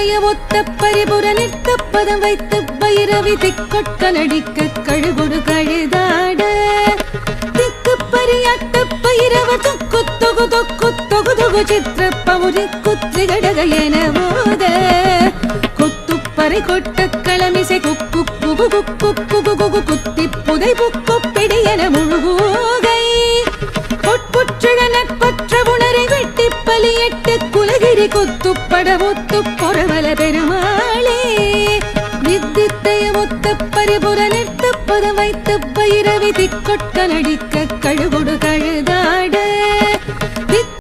ஒத்த பரிபுர நிற்க பதம் வைத்து பைரவி திக்கொட்ட நடிக்க கழுகுடு கழுதாட. திக்கு பரியாட்ட பைரவ தொக்கு தொகு தொக்கு தொகு தொகு சித்திர பவுரி குத்ரி கடக என போத கொத்துப்பறை கொட்ட களமிசை குக்கு குகு குக்கு குகு குகு குத்தி புதை புக்கு விசிறி கொத்துப்பட ஒத்து பொறவல பெருமாளே வித்தித்தைய ஒத்த பரிபுர நிறுத்த பதம் வைத்து பயிரவி திக்கொட்டலடிக்க கழுகொடு கழுதா.